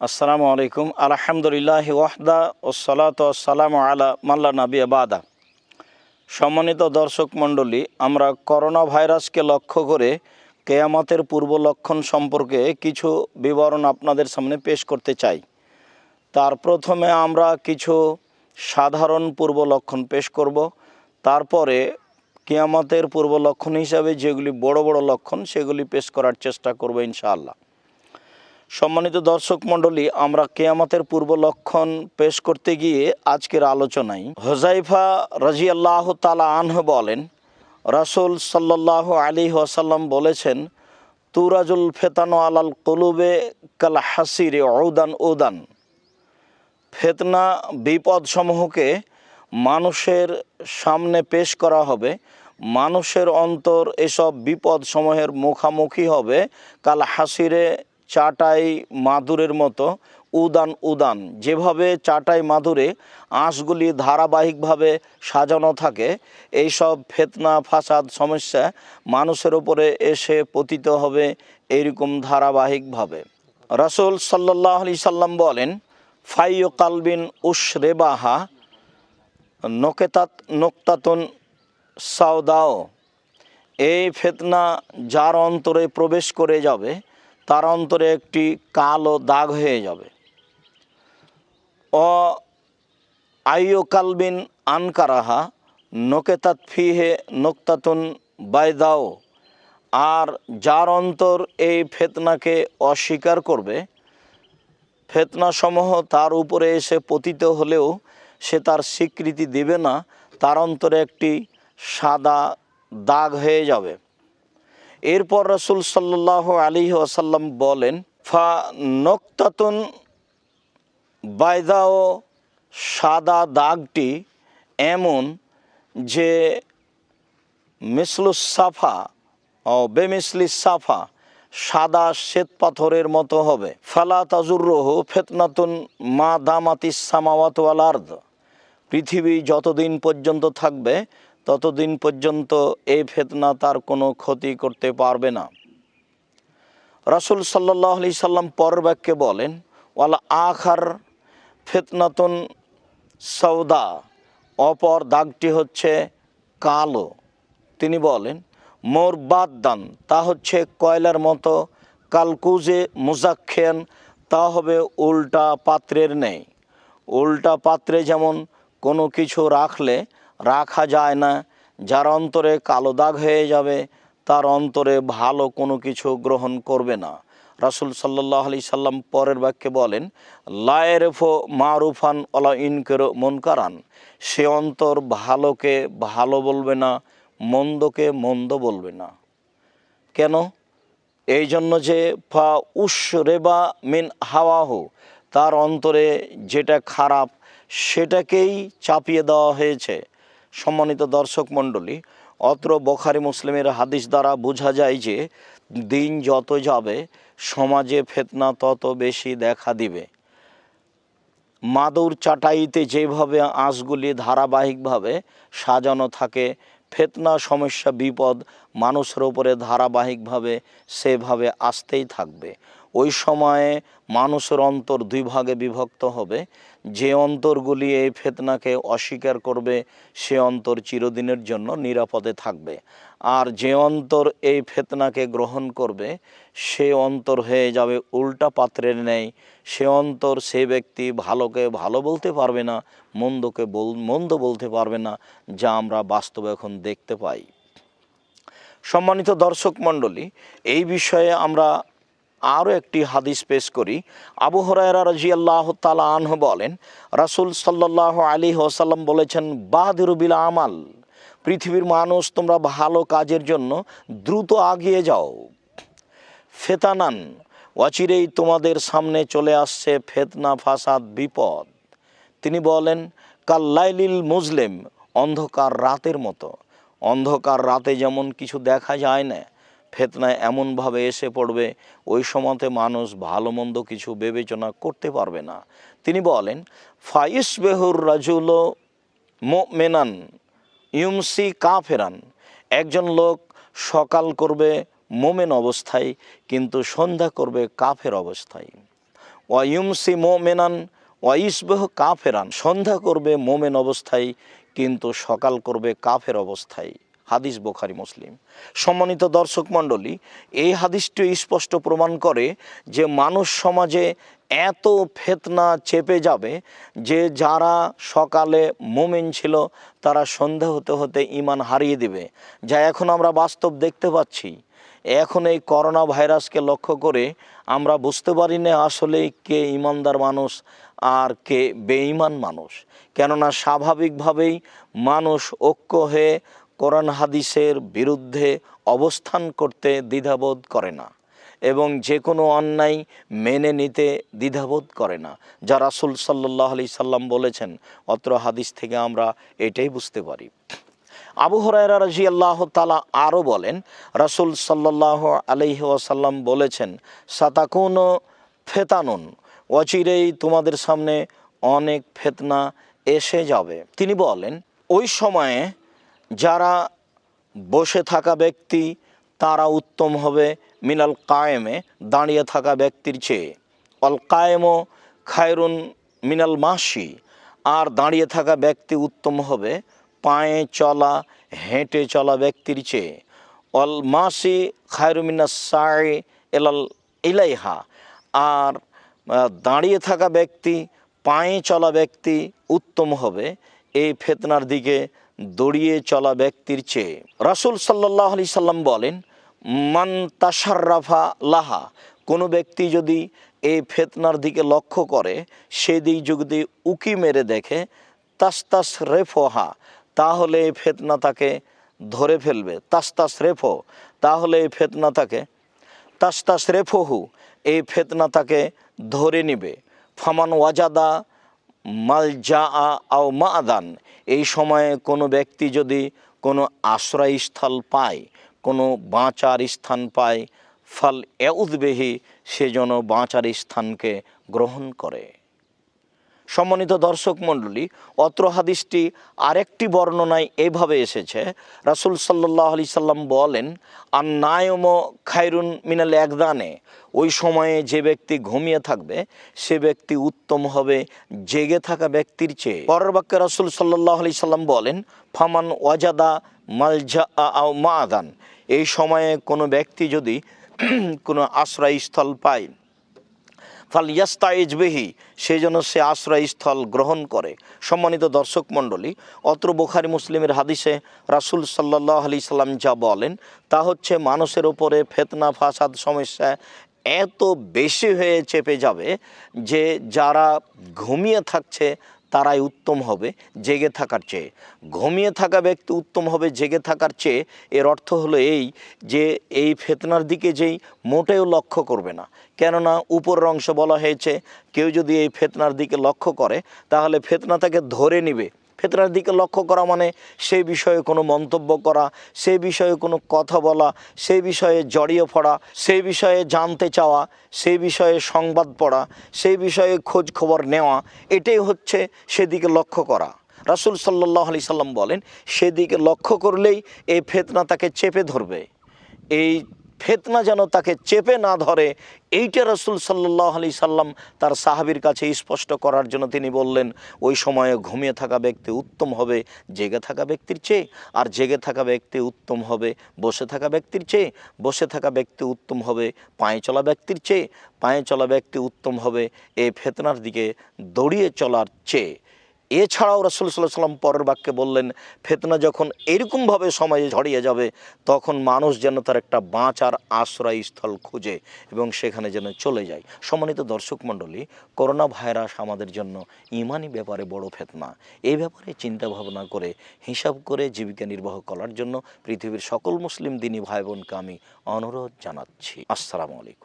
আসসালামু আলাইকুম। আলহামদুলিল্লাহ ওয়াহদা ওসালাত সালাম আলা মাল্লা নবী আবাদা সম্মানিত দর্শক মণ্ডলী, আমরা করোনা ভাইরাসকে লক্ষ্য করে কেয়ামতের পূর্ব লক্ষণ সম্পর্কে কিছু বিবরণ আপনাদের সামনে পেশ করতে চাই। তার প্রথমে আমরা কিছু সাধারণ পূর্ব লক্ষণ পেশ করব। তারপরে কেয়ামতের পূর্ব লক্ষণ হিসাবে যেগুলি বড় বড় লক্ষণ, সেগুলি পেশ করার চেষ্টা করব ইনশাআল্লাহ। সম্মানিত দর্শক মণ্ডলী, আমরা কেয়ামতের পূর্ব লক্ষণ পেশ করতে গিয়ে আজকের আলোচনায় হোজাইফা রাজিয়াল্লাহ তালা আনহ বলেন, রাসুল সাল্লাহ আলী ওয়াসাল্লাম বলেছেন, তুরাজুল ফেতানো আলাল কলুবে কাল হাসিরে ঔদান উদান। ফেতনা বিপদসমূহকে মানুষের সামনে পেশ করা হবে, মানুষের অন্তর এসব বিপদ বিপদসমূহের মুখামুখি হবে, কাল হাসিরে চাটাই মাদুরের মতো উদান উদান। যেভাবে চাটাই মাদুরে আঁশগুলি ধারাবাহিকভাবে সাজানো থাকে, এইসব ফেতনা, ফাসাদ, সমস্যা মানুষের ওপরে এসে পতিত হবে এইরকম ধারাবাহিকভাবে। রাসুল সাল্লাহ আলি সাল্লাম বলেন ফাইও কালবিন উশরেবাহা নকেতাত নোক্তাতুন সাউদাও এই ফেতনা যার অন্তরে প্রবেশ করে যাবে তার অন্তরে একটি কালো দাগ হয়ে যাবে। অ আইও কালবিন আনকারাহা নোকেতাত ফিহে নোক্তাতুন বাইদাও আর যার অন্তর এই ফেতনাকে অস্বীকার করবে, ফেতনাসমূহ তার উপরে এসে পতিত হলেও সে তার স্বীকৃতি দেবে না, তার অন্তরে একটি সাদা দাগ হয়ে যাবে। এরপর রসুল সাল্লাহ আলী ওয়াসাল্লাম বলেন, ফা নক্তাতুন ও সাদা দাগটি এমন যে মিসলুস সাফা ও বেমিসলি সাফা সাদা শ্বেত পাথরের মতো হবে। ফালা তাজুর্রহ ফেতনাতুন মা দামাতি সামাওয়াত ওয়াল আর্দ। পৃথিবী যতদিন পর্যন্ত থাকবে ততদিন পর্যন্ত এই ফেতনা তার কোনো ক্ষতি করতে পারবে না। রাসুল সাল্লাহ আলি সাল্লাম পরের বাক্যে বলেন, ওয়ালা আখার ফেতনাতুন সৌদা অপর দাগটি হচ্ছে কালো। তিনি বলেন, মোর বাদ দান তা হচ্ছে কয়লার মতো, কালকুজে মুজাক্ষেন তা হবে উল্টা পাত্রের নেই উল্টা পাত্রে যেমন কোনো কিছু রাখলে রাখা যায় না। যার অন্তরে কালো দাগ হয়ে যাবে, তার অন্তরে ভালো কোনো কিছু গ্রহণ করবে না। রাসুল সাল্লাহ আলি সাল্লাম পরের বাক্যে বলেন লায়েরফো মারুফান অলা ইনকের মনকারান। সে অন্তর ভালোকে ভালো বলবে না, মন্দকে মন্দ বলবে না। কেন? এই জন্য যে, ফা উস রেবা মিন হাওয়াহু। তার অন্তরে যেটা খারাপ, সেটাকেই চাপিয়ে দেওয়া হয়েছে। সম্মানিত দর্শক মণ্ডলী, অত্র বখারি মুসলিমের হাদিস দ্বারা বোঝা যায় যে, দিন যত যাবে, সমাজে ফেতনা তত বেশি দেখা দিবে। মাদুর চাটাইতে যেভাবে আঁশগুলি ধারাবাহিকভাবে সাজানো থাকে, ফেতনা, সমস্যা, বিপদ মানুষের ওপরে ধারাবাহিকভাবে সেভাবে আসতেই থাকবে। সময়ে মানুষের অন্তর দুই ভাগে বিভক্ত হবে। যে অন্তরগুলি এই ফেতনাকে অস্বীকার করবে, সে অন্তর চিরদিনের জন্য নিরাপদে থাকবে। আর যে অন্তর এই ফেতনাকে গ্রহণ করবে, সে অন্তর হয়ে যাবে উল্টা পাত্রের নেই সে অন্তর সে ব্যক্তি ভালোকে ভালো বলতে পারবে না, মন্দকে বল, মন্দ বলতে পারবে না, যা আমরা বাস্তবে এখন দেখতে পাই। সম্মানিত দর্শক মণ্ডলী, এই বিষয়ে আমরা আরও একটি হাদিস পেশ করি। আবু হরায়রা রাজি আল্লাহ তালা আনহ বলেন, রাসুল সাল্লাহ আলী ওসাল্লাম বলেছেন বাহাদিরুবিল আমাল, পৃথিবীর মানুষ তোমরা ভালো কাজের জন্য দ্রুত আগিয়ে যাও। ফেতানান অচিরেই তোমাদের সামনে চলে আসছে ফেতনা, ফাসাদ, বিপদ। তিনি বলেন, কাল্লাইলিল মুজলেম, অন্ধকার রাতের মতো। অন্ধকার রাতে যেমন কিছু দেখা যায় না ফেতনায় এমনভাবে এসে পড়বে, ওই সময়তে মানুষ ভালো মন্দ কিছু বিবেচনা করতে পারবে না। তিনি বলেন ফাইস বেহুর রাজুল মেনান ইউমসি কা ফেরান একজন লোক সকাল করবে মোমেন অবস্থায়, কিন্তু সন্ধ্যা করবে কাফের অবস্থায়। ওয়াইমসি মোমেনান ওয়াইসবেহ কাফেরান। সন্ধ্যা করবে মোমেন অবস্থায়, কিন্তু সকাল করবে কাফের অবস্থায়। হাদিস বোখারি মুসলিম। সম্মানিত দর্শক মণ্ডলী, এই হাদিসটি স্পষ্ট প্রমাণ করে যে মানুষ সমাজে এত ফেতনা চেপে যাবে যে যারা সকালে মোমেন ছিল, তারা সন্ধে হতে হতে ইমান হারিয়ে দিবে। যা এখন আমরা বাস্তব দেখতে পাচ্ছি। এখন এই করোনা ভাইরাসকে লক্ষ্য করে আমরা বুঝতে পারি না আসলে কে ইমানদার মানুষ আর কে বেঈমান মানুষ। কেননা স্বাভাবিকভাবেই মানুষ ঐক্য হয়ে কোরআন হাদিসের বিরুদ্ধে অবস্থান করতে দ্বিধাবোধ করে না এবং যে কোনো অন্যায় মেনে নিতে দ্বিধাবোধ করে না। যা রাসুল সাল্লাহ আলি সাল্লাম বলেছেন, অত্র হাদিস থেকে আমরা এটাই বুঝতে পারি। আবু হরাইরা রাজি আল্লাহ তালা আরও বলেন, রাসুল সাল্লাহ আলহি ওয়াসাল্লাম বলেছেন, সাতাকুন ফেতানুন, অচিরেই তোমাদের সামনে অনেক ফেতনা এসে যাবে। তিনি বলেন, ওই সময়ে যারা বসে থাকা ব্যক্তি, তারা উত্তম হবে মিনাল কায়েমে, দাঁড়িয়ে থাকা ব্যক্তির চেয়ে। অল কায়েমও খায়রুন মিনাল মাসি আর দাঁড়িয়ে থাকা ব্যক্তি উত্তম হবে পায়ে চলা, হেঁটে চলা ব্যক্তির চেয়ে। অল মাসি খায়রুমিনা সাই এলাল ইলাইহা, আর দাঁড়িয়ে থাকা ব্যক্তি, পায়ে চলা ব্যক্তি উত্তম হবে। এই ফেতনার দিকে দড়িয়ে চলা ব্যক্তির চেয়ে। রাসুল সাল্লাহ আলি সাল্লাম বলেন, মান তাসার্রাফা লাহা। কোনো ব্যক্তি যদি এই ফেতনার দিকে লক্ষ্য করে, সেদিক যদি উকি মেরে দেখে তাস্তাস রেফোহা তাহলে এই ফেতনা তাকে ধরে ফেলবে। তাস্তাস রেফো তাহলে এই ফেতনা তাকে তাস্তাস রেফোহু এই ফেতনা তাকে ধরে নিবে। ফামান ওয়াজাদা মালজা আও মাদান এই সময়ে কোনো ব্যক্তি যদি কোনো আশ্রয়স্থল পায়, কোনো বাঁচার স্থান পায়, ফল এ উদ্বেহী সে যেন বাঁচার স্থানকে গ্রহণ করে। সম্মানিত দর্শক মণ্ডলী, অত্র হাদিসটি আরেকটি বর্ণনায় এইভাবে এসেছে। রাসুল সাল্লাহ আলি সাল্লাম বলেন আর নায়ম খায়রুন মিনাল একদানে। ওই সময়ে যে ব্যক্তি ঘুমিয়ে থাকবে, সে ব্যক্তি উত্তম হবে, জেগে থাকা ব্যক্তির চেয়ে। পরের বাক্যে রাসুল সাল্লাহ আলি সাল্লাম বলেন, ফামান ওয়াজাদা মালজা আও মাদান এই সময়ে কোনো ব্যক্তি যদি কোনো আশ্রয়স্থল পায় ফাল ইয়াস্তাইজবেহি সেই জন্য সে আশ্রয়স্থল গ্রহণ করে। সম্মানিত দর্শক মণ্ডলী, অত্র বোখারি মুসলিমের হাদিসে রাসুল সাল্লাহ আলি সাল্লাম যা বলেন, তা হচ্ছে মানুষের ওপরে ফেতনা, ফাসাদ সমস্যা এত বেশি হয়ে চেপে যাবে যে যারা ঘুমিয়ে থাকছে তারাই উত্তম হবে, জেগে থাকার চেয়ে। ঘুমিয়ে থাকা ব্যক্তি উত্তম হবে, জেগে থাকার চেয়ে। এর অর্থ হলো এই যে, এই ফেতনার দিকে যেই মোটেও লক্ষ্য করবে না। কেননা উপরের অংশ বলা হয়েছে, কেউ যদি এই ফেতনার দিকে লক্ষ্য করে, তাহলে ফেতনা তাকে ধরে নিবে। ফেতনার দিকে লক্ষ্য করা মানে সেই বিষয়ে কোনো মন্তব্য করা, সেই বিষয়ে কোনো কথা বলা, সেই বিষয়ে জড়িয়ে পড়া, সেই বিষয়ে জানতে চাওয়া, সেই বিষয়ে সংবাদ পড়া, সেই বিষয়ে খোঁজ খবর নেওয়া, এটাই হচ্ছে সেদিকে লক্ষ্য করা। রাসুল সাল্লাহ আলি সাল্লাম বলেন, সেদিকে লক্ষ্য করলেই এই ফেতনা তাকে চেপে ধরবে। এই ফেতনা যেন তাকে চেপে না ধরে, এইটা রসুল সাল্লাহ আলি সাল্লাম তার সাহাবির কাছে স্পষ্ট করার জন্য তিনি বললেন, ওই সময়ে ঘুমিয়ে থাকা ব্যক্তি উত্তম হবে, জেগে থাকা ব্যক্তির চেয়ে, আর জেগে থাকা ব্যক্তি উত্তম হবে, বসে থাকা ব্যক্তির চেয়ে, বসে থাকা ব্যক্তি উত্তম হবে, পায়ে চলা ব্যক্তির চেয়ে, পায়ে চলা ব্যক্তি উত্তম হবে এই ফেতনার দিকে দৌড়িয়ে চলার চেয়ে। এছাড়াও রসুল সাল্লাহ সাল্লাম পরের বাক্যে বললেন, ফেতনা যখন এরকমভাবে সময়ে ঝড়িয়ে যাবে, তখন মানুষ যেন তার একটা বাঁচার আশ্রয়স্থল খুঁজে এবং সেখানে যেন চলে যায়। সম্মানিত দর্শক মণ্ডলী, করোনা ভাইরাস আমাদের জন্য ইমানি ব্যাপারে বড় ফেতনা। এই ব্যাপারে চিন্তা ভাবনা করে, হিসাব করে জীবিকা নির্বাহ করার জন্য পৃথিবীর সকল মুসলিম দিনী ভাই বোনকে আমি অনুরোধ জানাচ্ছি। আসসালামু আলাইকুম।